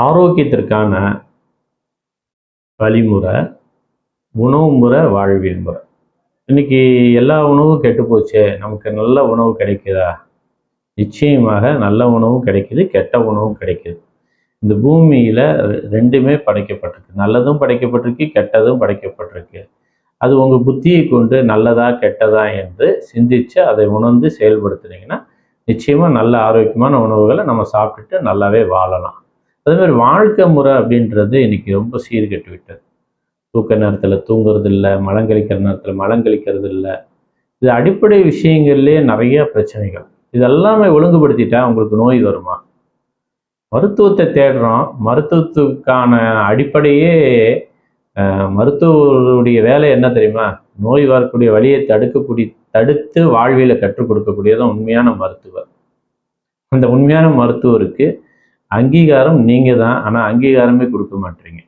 ஆரோக்கியத்திற்கான வழிமுறை உணவு முறை வாழ்வியல் முறை. இன்னைக்கு எல்லா உணவும் கெட்டு போச்சே நமக்கு நல்ல உணவு கிடைக்குதா? நிச்சயமாக நல்ல உணவும் கிடைக்குது கெட்ட உணவும் கிடைக்குது. இந்த பூமியில் ரெண்டுமே படைக்கப்பட்டிருக்கு. நல்லதும் படைக்கப்பட்டிருக்கு கெட்டதும் படைக்கப்பட்டிருக்கு. அது உங்கள் புத்தியை கொண்டு நல்லதா கெட்டதா என்று சிந்தித்து அதை உணர்ந்து செயல்படுத்துனீங்கன்னா நிச்சயமாக நல்ல ஆரோக்கியமான உணவுகளை நம்ம சாப்பிட்டுட்டு நல்லாவே வாழலாம். அதே மாதிரி வாழ்க்கை முறை அப்படின்றது இன்னைக்கு ரொம்ப சீர்கெட்டு விட்டது தூக்க நேரத்தில் தூங்குறது இல்லை மலங்கழிக்கிற நேரத்தில் மலங்கழிக்கிறது இல்லை இது அடிப்படை விஷயங்கள்லேயே நிறைய பிரச்சனைகள். இதெல்லாமே ஒழுங்குபடுத்திட்டா உங்களுக்கு நோய் வருமா? மருத்துவத்தை தேடுறோம். மருத்துவத்துக்கான அடிப்படையே மருத்துவருடைய வேலை என்ன தெரியுமா? நோய் வரக்கூடிய வழியை தடுக்கக்கூடிய தடுத்து வாழ்வியலை கற்றுக் கொடுக்கக்கூடியதான் உண்மையான மருத்துவர். அந்த உண்மையான மருத்துவருக்கு அங்கீகாரம் நீங்கள் தான் ஆனால் அங்கீகாரமே கொடுக்க மாட்டீங்க.